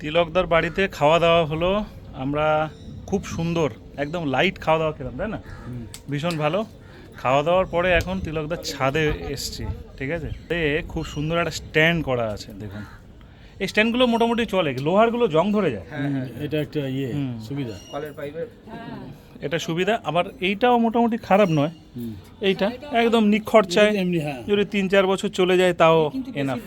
তিলকদার বাড়িতে খাওয়া দাওয়া হলো আমরা খুব সুন্দর একদম লাইট খাওয়া দাওয়া খেলাম তাই না? ভীষণ ভালো। খাওয়া দাওয়ার পরে এখন তিলকদার ছাদে এসছি ঠিক আছে? এ খুব সুন্দর একটা স্ট্যান্ড করা আছে দেখুন। এই স্ট্যান্ডগুলো মোটামুটি চলে লোহারগুলো জং ধরে যায়। এটা একটা ইয়ে সুবিধা। কলের পাইপের এটা সুবিধা আবার এইটাও মোটামুটি খারাপ নয়। এইটা একদম নিখরচায় হ্যাঁ। যদি তিন চার বছর চলে যায় তাও কিন্তু এনাফ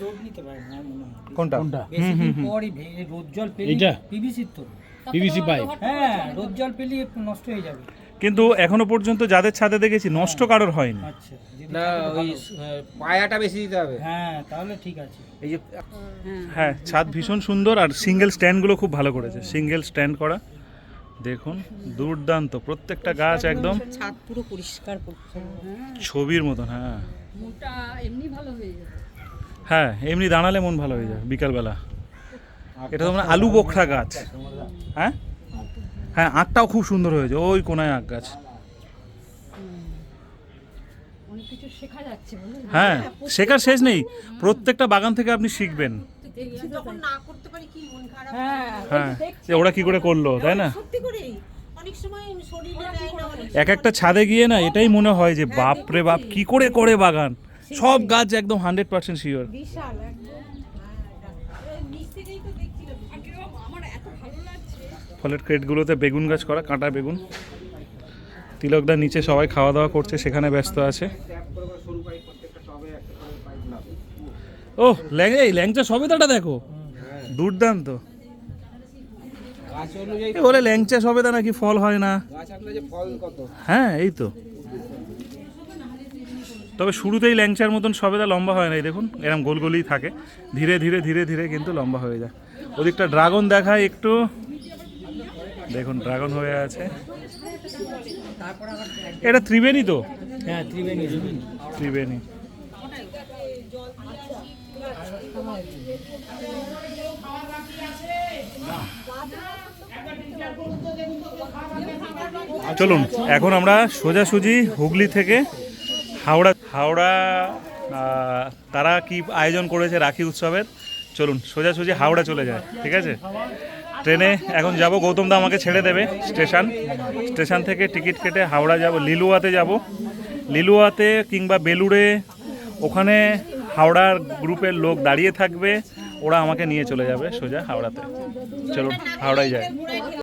হয়। কোনটা? কোনটা বেশি দিন পরই ভে- রোদ জল পেলে এইটা? পিভিসির তো পিভিসি পাইপ হ্যাঁ। রোদ জল পেলে নষ্ট হয়ে যাবে। কিন্তু এখনও পর্যন্ত যাদের ছাদে দেখেছি নষ্ট কারোর হয়নি। আচ্ছা যদি না থাকে তো ওই ভালো। আহ, পায়াটা বেশি দিতে হবে। হ্যাঁ তাহলে ঠিক আছে। এই যে হ্যাঁ ছাদ ভীষণ সুন্দর আর সিঙ্গেল স্ট্যান্ডগুলো খুব ভালো করেছে। সিঙ্গেল স্ট্যান্ড করা। দেখুন দুর্দান্ত। প্রত্যেকটা গাছ একদম ছাদ পুরো পরিষ্কার করছে হ্যাঁ ছবির মতন হ্যাঁ। মোটা এমনি ভালো হয়ে যাবে। হ্যাঁ এমনি দাঁড়ালে মন ভালো হয়ে যায় বিকালবেলা। এটা তো মানে আলু বোখরা গাছ। হ্যাঁ? হ্যাঁ আঁকটাও খুব সুন্দর হয়েছে। ওই কোনায় আঁক গাছ। অনেক কিছু শেখা যাচ্ছে বলুন। হ্যাঁ শেখার শেষ নেই। প্রত্যেকটা বাগান থেকে আপনি শিখবেন। যখন না করতে পারি কি মন খারাপ হ্যাঁ যে ওরা কি করে করল তাই না? এক একটা ছাদে গিয়ে না এটাই মনে হয় যে বাপ রে বাপ কি করে করে বাগান? সব গাছ একদম হান্ড্রেড পার্সেন্ট শিওর বিশাল একদম। হ্যাঁ, নিচ থেকেই তো দেখছিলাম আমার এত ভালো লাগছে। ফলের ক্রেটগুলোতে বেগুন গাছ করা কাঁটা বেগুন। তিলকদার নিচে সবাই খাওয়া দাওয়া করছে সেখানে ব্যস্ত আছে। ট্যাপ করে করে সরু পাইপ প্রত্যেকটা টবে একটা করে পাইপ লাগাবে ও ল্যাং এই ল্যাংচা সবেদাটা দেখো। দুর্দান্ত। বলে ল্যাংচা সবেদা নাকি ফল হয় না? গাছ আপনার যে ফল কত? হ্যাঁ এই তো। তবে শুরুতেই ল্যাংচার মতন সবেদা লম্বা হয় না এই দেখুন এরম গোল গোলই থাকে। ধীরে ধীরে ধীরে ধীরে কিন্তু লম্বা হয়ে যায়। ওদিকটা ড্রাগন দেখায় একটু। দেখুন ড্রাগন হয়ে আছে। এটা ত্রিবেণী তো? হ্যাঁ ত্রিবেণী। ত্রিবেণী। চলুন এখন আমরা সোজাসুজি হুগলি থেকে হাওড়া হাওড়া তারা কি আয়োজন করেছে রাখি উৎসবের? চলুন, সোজাসুজি হাওড়া চলে যায়, ঠিক আছে? ট্রেনে এখন যাব, গৌতম দা আমাকে ছেড়ে দেবে স্টেশন। স্টেশন থেকে টিকিট কেটে হাওড়া যাব, লিলুয়াতে যাব। লিলুয়াতে কিংবা বেলুড়ে, ওখানে হাওড়ার গ্রুপের লোক দাঁড়িয়ে থাকবে, ওরা আমাকে নিয়ে চলে যাবে সোজা হাওড়াতে। চলুন, হাওড়ায় যায়